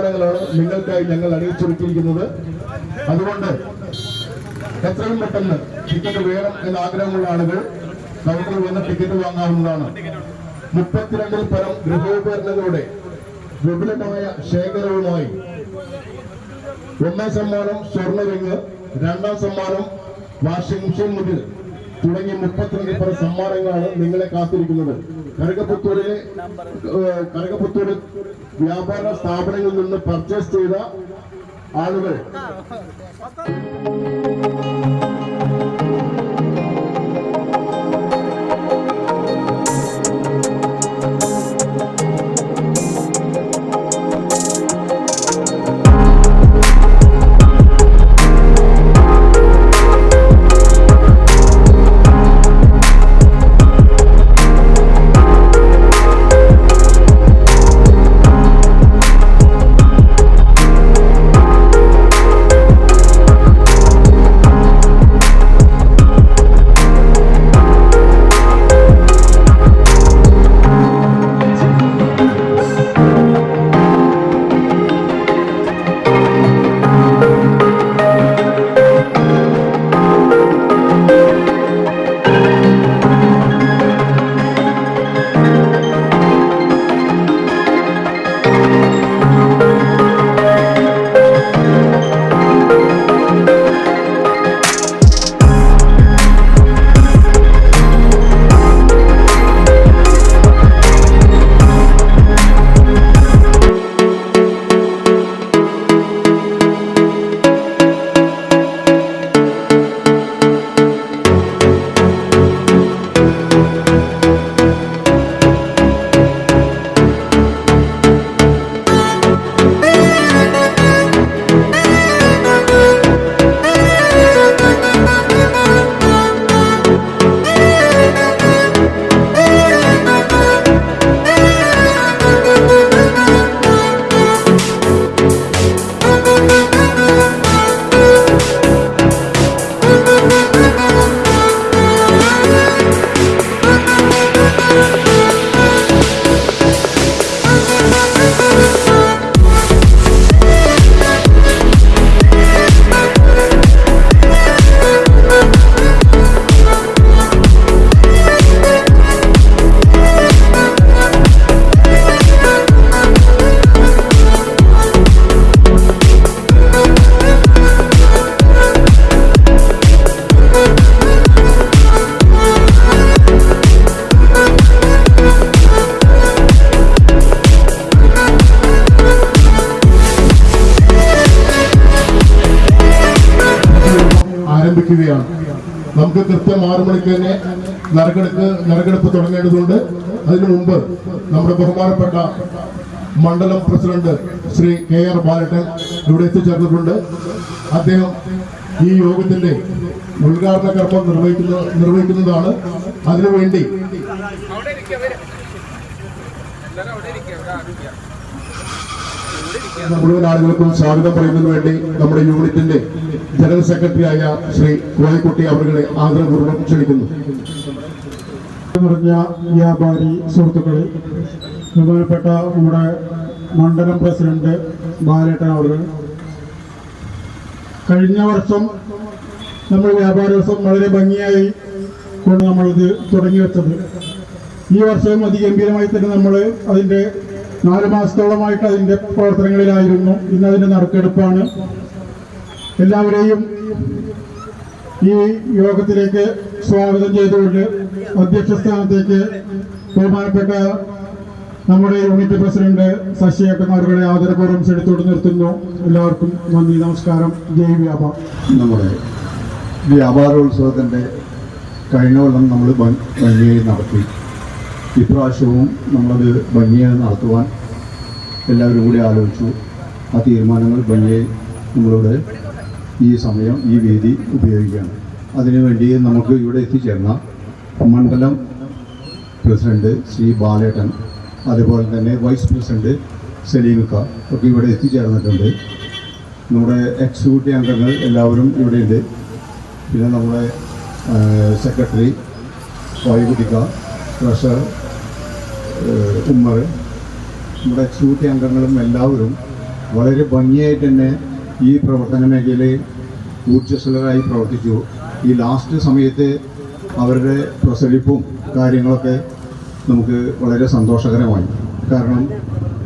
സമ്മാനങ്ങളാണ് നിങ്ങൾക്കായി ഞങ്ങൾ അണിയിച്ചൊരുക്കിയിരിക്കുന്നത് അതുകൊണ്ട് എത്രയും പെട്ടെന്ന് ടിക്കറ്റ് വേണം എന്ന ആഗ്രഹമുള്ള ആളുകൾ കൗണ്ടറിൽ വന്ന് ടിക്കറ്റ് വാങ്ങാവുന്നതാണ്. മുപ്പത്തിരണ്ടിൽ പരം ഗൃഹോപകരണങ്ങളുടെ വിപുലമായ ശേഖരവുമായി ഒന്നാം സമ്മാനം സ്വർണ രംഗ് രണ്ടാം സമ്മാനം വാഷിംഗ് മെഷീൻ മുതൽ തുടങ്ങി മുപ്പത്തിരണ്ട് പേർ സമ്മാനങ്ങളാണ് നിങ്ങളെ കാത്തിരിക്കുന്നത്. കരകപ്പത്തൂരിലെ കരകപ്പത്തൂർ വ്യാപാര സ്ഥാപനങ്ങളിൽ നിന്ന് പർച്ചേസ് ചെയ്ത ആളുകൾ. ആരംഭിക്കുകയാണ്. നമുക്ക് കൃത്യം ആറു മണിക്ക് തന്നെ നറുക്കെടുപ്പ് നറുക്കെടുപ്പ് തുടങ്ങേണ്ടതുണ്ട്. അതിനു മുമ്പ് നമ്മുടെ ബഹുമാനപ്പെട്ട മണ്ഡലം president Shri K R Balattan ഇവിടെ എത്തിച്ചേർന്നിട്ടുണ്ട്. അദ്ദേഹം ഈ യോഗത്തിന്റെ ഉദ്ഘാടന കർമ്മം നിർവഹിക്കുന്ന നിർവഹിക്കുന്നതാണ്. അതിനുവേണ്ടി അവിടെ വരും എല്ലാവരും അവിടെ ഇരിക്കുക ഇവിടെ ആരും ഇല്ല മുഴുവൻ ആളുകൾക്കും സ്വാഗതം പറയുന്നതിന് വേണ്ടി നമ്മുടെ യൂണിറ്റിന്റെ ജനറൽ സെക്രട്ടറിയായ ശ്രീ കോഴിക്കുട്ടി അവരുടെ ആദരപൂർവം ക്ഷണിക്കുന്നു. നിറഞ്ഞ വ്യാപാരി സുഹൃത്തുക്കളെ ബഹുമാനപ്പെട്ട നമ്മുടെ മണ്ഡലം പ്രസിഡന്റ് ബാലേട്ടൻ അവർ കഴിഞ്ഞ വർഷം നമ്മൾ വ്യാപാര ദിവസം വളരെ ഭംഗിയായി കൊണ്ട് നമ്മളിത് തുടങ്ങി വെച്ചത്. ഈ വർഷവും അതിഗംഭീരമായി തന്നെ നമ്മൾ അതിന്റെ നാല് മാസത്തോളമായിട്ട് അതിന്റെ പ്രവർത്തനങ്ങളിലായിരുന്നു. ഇന്ന് അതിന്റെ നറുക്കെടുപ്പാണ്. എല്ലാവരെയും ഈ യോഗത്തിലേക്ക് സ്വാഗതം ചെയ്തുകൊണ്ട് അധ്യക്ഷ സ്ഥാനത്തേക്ക് ബഹുമാനപ്പെട്ട നമ്മുടെ യൂണിറ്റ് പ്രസിഡന്റ് ശശിയേട്ടൻ അവരുടെ ആദരപൂർവം ക്ഷണിത്തോട് നിർത്തുന്നു. എല്ലാവർക്കും നന്ദി നമസ്കാരം. ജയ് വ്യാപാർ. നമ്മുടെ വ്യാപാരോത്സവത്തിന്റെ കഴിഞ്ഞ കൊല്ലം നമ്മൾ ഭംഗി- ഭംഗിയായി നടത്തി. ഇപ്രാവശ്യവും നമ്മളത് ഭംഗിയായി നടത്തുവാൻ എല്ലാവരും കൂടി ആലോചിച്ചു. ആ തീരുമാനങ്ങൾ ഭംഗിയായി നമ്മളിവിടെ ഈ സമയം ഈ വേദി ഉപയോഗിക്കുകയാണ്. അതിനുവേണ്ടി നമുക്ക് ഇവിടെ എത്തിച്ചേർന്ന മണ്ഡലം പ്രസിഡന്റ് ശ്രീ ബാലേട്ടൻ അതുപോലെ തന്നെ വൈസ് പ്രസിഡന്റ് സലീമിക്ക ഒക്കെ ഇവിടെ എത്തിച്ചേർന്നിട്ടുണ്ട്. നമ്മുടെ എക്സിക്യൂട്ടീവ് അംഗങ്ങൾ എല്ലാവരും ഇവിടെയുണ്ട്. പിന്നെ നമ്മുടെ സെക്രട്ടറി വായുകുട്ടിക്ക ട്രഷറർ ഉമ്മർ നമ്മുടെ എക്സിക്യൂട്ടീവ് അംഗങ്ങളും എല്ലാവരും വളരെ ഭംഗിയായിട്ട് തന്നെ ഈ പ്രവർത്തന മേഖലയിൽ ഊർജസ്വലരായി പ്രവർത്തിച്ചു. ഈ ലാസ്റ്റ് സമയത്ത് അവരുടെ പ്രസരിപ്പും കാര്യങ്ങളൊക്കെ നമുക്ക് വളരെ സന്തോഷകരമായി. കാരണം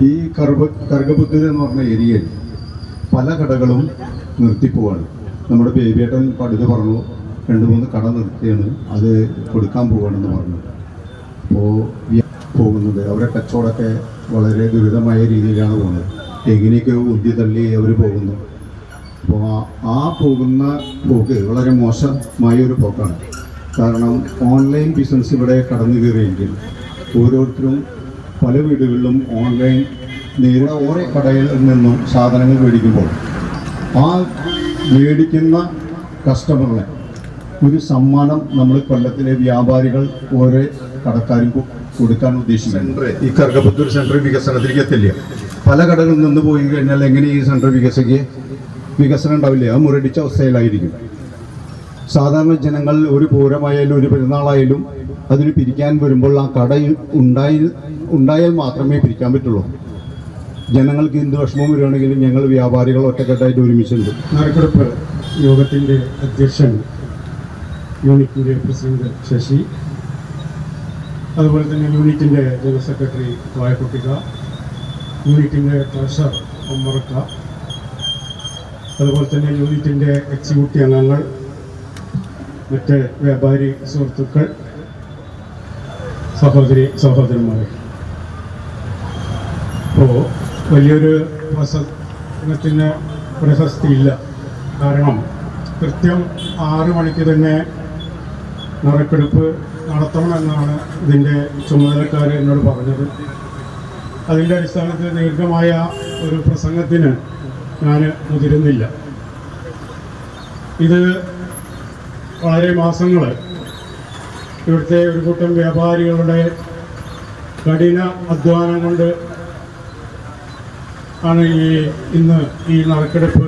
ഈ കർബ കർഗപുത്തൂർ എന്ന് പറഞ്ഞ ഏരിയയിൽ പല കടകളും നിർത്തിപ്പോവാണ്. നമ്മുടെ ബേബിയേട്ടൻ പടുത് പറഞ്ഞു രണ്ട് മൂന്ന് കട നിർത്തിയാണ് അത് കൊടുക്കാൻ പോവുകയാണെന്ന് പറഞ്ഞു. പോകുന്നത്. അവരുടെ കച്ചവടമൊക്കെ വളരെ ദുരിതമായ രീതിയിലാണ് പോകുന്നത്. എങ്ങനെയൊക്കെ ഉന്തി തള്ളി അവർ പോകുന്നു. അപ്പോൾ ആ- പോകുന്ന പോക്ക് വളരെ മോശമായ ഒരു പോക്കാണ്. കാരണം ഓൺലൈൻ ബിസിനസ് ഇവിടെ കടന്നു കയറിയെങ്കിൽ ഓരോരുത്തരും പല വീടുകളിലും ഓൺലൈൻ നേരിട ഓരോ കടയിൽ നിന്നും സാധനങ്ങൾ മേടിക്കുമ്പോൾ ആ മേടിക്കുന്ന കസ്റ്റമറിനെ ഒരു സമ്മാനം നമ്മൾ കൊല്ലത്തിലെ വ്യാപാരികൾ ഓരോ കടക്കാരും കൊ- കൊടുക്കാൻ ഉദ്ദേശിക്കുന്നത് ഈ കർഗപുത്തൂർ സെൻട്രൽ വികസനത്തിലേക്ക് എത്തില്ല. പല കടകളിൽ നിന്ന് പോയി കഴിഞ്ഞാൽ എങ്ങനെ ഈ സെൻട്രൽ വികസിക്കുക വികസനം ഉണ്ടാവില്ല? അത് മുരടിച്ച അവസ്ഥയിലായിരിക്കും. സാധാരണ ജനങ്ങൾ ഒരു പൂരമായാലും ഒരു പെരുന്നാളായാലും അതിന് പിരിക്കാൻ വരുമ്പോൾ ആ കട ഉണ്ടായി ഉണ്ടായാൽ മാത്രമേ പിരിക്കാൻ പറ്റുള്ളൂ. ജനങ്ങൾക്ക് എന്ത് വിഷമം വരികയാണെങ്കിലും ഞങ്ങൾ വ്യാപാരികൾ ഒറ്റക്കെട്ടായിട്ട് ഒരുമിച്ചുണ്ട്. നറുക്കെടുപ്പ് യോഗത്തിന്റെ അധ്യക്ഷൻ യൂണിറ്റിന്റെ പ്രസിഡന്റ് ശശി അതുപോലെ തന്നെ യൂണിറ്റിന്റെ ജനറൽ സെക്രട്ടറി വായക്കുട്ടിക യൂണിറ്റിന്റെ ട്രഷർ ഒമ്മറക്ക അതുപോലെ തന്നെ യൂണിറ്റിന്റെ എക്സിക്യൂട്ടീവ് അംഗങ്ങൾ മറ്റ് വ്യാപാരി സുഹൃത്തുക്കൾ സഹോദരി സഹോദരന്മാരെ. ഇപ്പോൾ വലിയൊരു പ്രസംഗത്തിന് പ്രശസ്തിയില്ല. കാരണം കൃത്യം ആറ് മണിക്ക് തന്നെ നറുക്കെടുപ്പ് നടത്തണമെന്നാണ് ഇതിന്റെ ചുമതലക്കാർ എന്നോട് പറഞ്ഞത്. അതിന്റെ അടിസ്ഥാനത്തിൽ ദീർഘമായ ഒരു പ്രസംഗത്തിന് ഞാൻ മുതിരുന്നില്ല. ഇത് വളരെ മാസങ്ങൾ ഇവിടുത്തെ ഒരു കൂട്ടം വ്യാപാരികളുടെ കഠിന അധ്വാനം കൊണ്ട് ആണ് ഈ ഇന്ന് ഈ നറുക്കെടുപ്പ്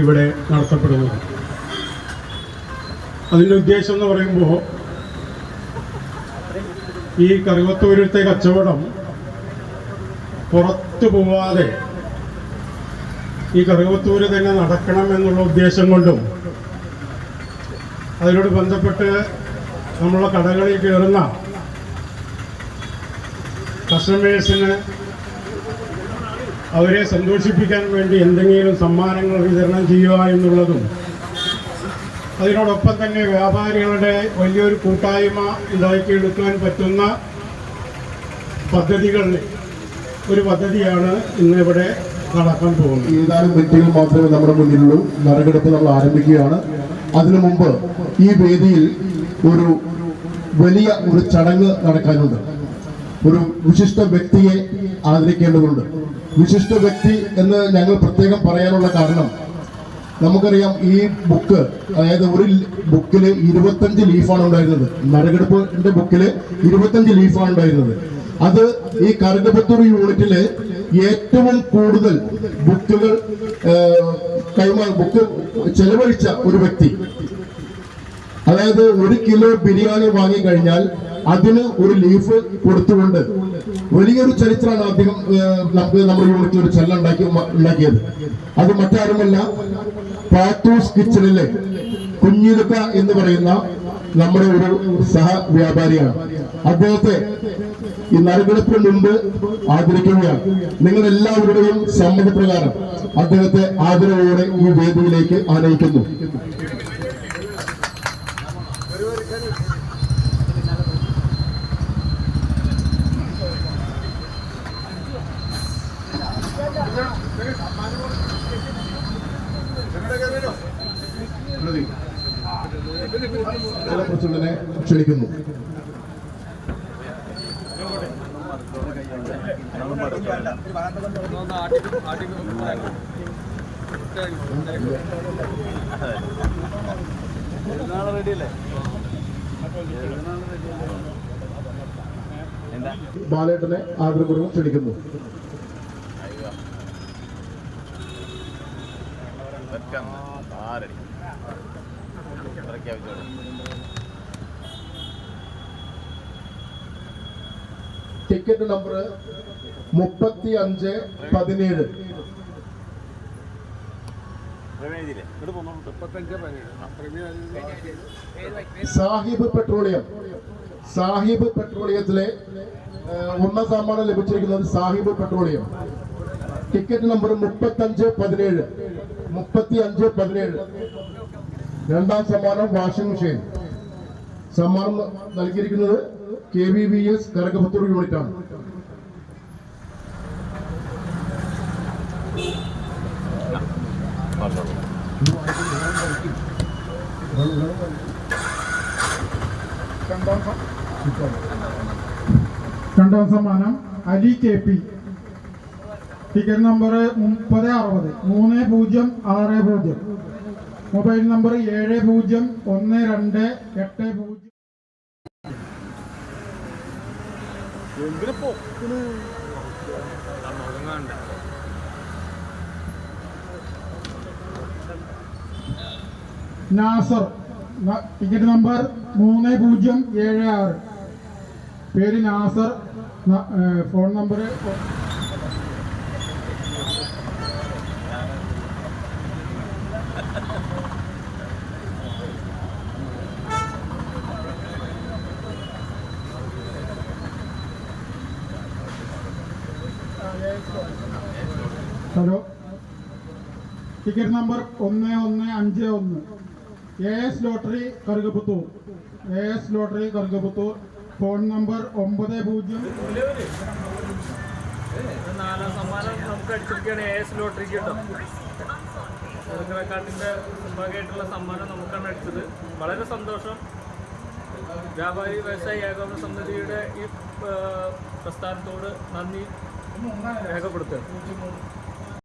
ഇവിടെ നടത്തപ്പെടുന്നത്. അതിന്റെ ഉദ്ദേശം എന്ന് പറയുമ്പോൾ ഈ കറുവത്തൂരത്തെ കച്ചവടം പുറത്തു പോവാതെ ഈ കറുവത്തൂര് തന്നെ നടക്കണം എന്നുള്ള ഉദ്ദേശം കൊണ്ടും അതിനോട് ബന്ധപ്പെട്ട് നമ്മളെ കടകളിൽ കയറുന്ന കസ്റ്റമേഴ്സിന് അവരെ സന്തോഷിപ്പിക്കാൻ വേണ്ടി എന്തെങ്കിലും സമ്മാനങ്ങൾ വിതരണം ചെയ്യുക എന്നുള്ളതും അതിനോടൊപ്പം തന്നെ വ്യാപാരികളുടെ വലിയൊരു കൂട്ടായ്മ ഇതാക്കിയെടുക്കാൻ പറ്റുന്ന പദ്ധതികളിൽ ഒരു പദ്ധതിയാണ് ഇന്നിവിടെ നടക്കാൻ പോകുന്നത്. ഏതാനും വ്യക്തികൾ മാത്രമേ നമ്മുടെ മുന്നിലുള്ളൂ. നറുകെടുപ്പ് നമ്മൾ ആരംഭിക്കുകയാണ്. അതിനു മുമ്പ് ഈ വേദിയിൽ ഒരു വലിയ ഒരു ചടങ്ങ് നടക്കാനുണ്ട്. ഒരു വിശിഷ്ട വ്യക്തിയെ ആദരിക്കേണ്ടതുണ്ട്. വിശിഷ്ട വ്യക്തി എന്ന് ഞങ്ങൾ പ്രത്യേകം പറയാനുള്ള കാരണം നമുക്കറിയാം ഈ ബുക്ക് അതായത് ഒരു ബുക്കിൽ ഇരുപത്തഞ്ച് ലീഫാണ് ഉണ്ടായിരുന്നത്. നരകെടുപ്പിന്റെ ബുക്കിൽ ഇരുപത്തഞ്ച് ലീഫാണ് ഉണ്ടായിരുന്നത്. അത് ഈ കറുകപത്തൂർ യൂണിറ്റിൽ ഏറ്റവും കൂടുതൽ ബുക്കുകൾ കൈമാറി ബുക്ക് ചെലവഴിച്ച ഒരു വ്യക്തി. അതായത് ഒരു കിലോ ബിരിയാണി വാങ്ങിക്കഴിഞ്ഞാൽ അതിന് ഒരു ലീഫ് കൊടുത്തുകൊണ്ട് വലിയൊരു ചരിത്രമാണ് അദ്ദേഹം നമ്മുടെ യൂണിറ്റിൽ ഒരു ചെല്ല ഉണ്ടാക്കി ഉണ്ടാക്കിയത്. അത് മറ്റാരുമല്ല പാത്തൂസ് കിച്ചണിലെ കുഞ്ഞിരുക്ക എന്ന് പറയുന്ന നമ്മുടെ ഒരു സഹ വ്യാപാരിയാണ്. അദ്ദേഹത്തെ ഈ നറുകെടുപ്പിന് മുമ്പ് ആദരിക്കുകയാണ്. നിങ്ങൾ എല്ലാവരുടെയും സമ്മതപ്രകാരം അദ്ദേഹത്തെ ആദരവോടെ ഈ വേദിയിലേക്ക് ആനയിക്കുന്നു. പ്രസിഡന്റിനെ ക്ഷണിക്കുന്നു. ബാലേട്ടനെ ആഗ്രഹപൂർവം ക്ഷണിക്കുന്നു. ആരടി. ടിക്കറ്റ് നമ്പർ മുപ്പത്തി അഞ്ച് പതിനേഴ്. സാഹിബ് പെട്രോളിയം. സാഹിബ് പെട്രോളിയത്തിലെ ഒന്നാം സമ്മാനം ലഭിച്ചിരിക്കുന്നത് സാഹിബ് പെട്രോളിയം. ടിക്കറ്റ് നമ്പർ മുപ്പത്തഞ്ച് പതിനേഴ്. മുപ്പത്തി അഞ്ച് പതിനേഴ്. രണ്ടാം സമ്മാനം വാഷിംഗ് മെഷീൻ. സമ്മാനം നൽകിയിരിക്കുന്നത് K V B S Karakapathur unit ആണ്. രണ്ടാം സമ്മാനം Ali K P. Ticket number മുപ്പത് അറുപത്. മൂന്ന് പൂജ്യം ആറ് പൂജ്യം. മൊബൈൽ നമ്പർ ഏഴ് പൂജ്യം ഒന്ന് രണ്ട് എട്ട് പൂജ്യം. നാസർ ടിക്കറ്റ് നമ്പർ മൂന്ന് പൂജ്യം ഏഴ് ആറ്. പേര് Nasar phone number ticket number ഒന്ന് ഒന്ന് അഞ്ച് ഒന്ന്. A S lottery Karukapputhur A S lottery Karukapputhur phone number ഒമ്പത് പൂജ്യം. നാലാം സമ്മാനം നമുക്കാണ് അടിച്ചത് വളരെ സന്തോഷം. വ്യാപാരി വ്യവസായി ഏകോപന സമിതിയുടെ ഈ പ്രസ്ഥാനത്തോട് നന്ദി രേഖപ്പെടുത്തുക.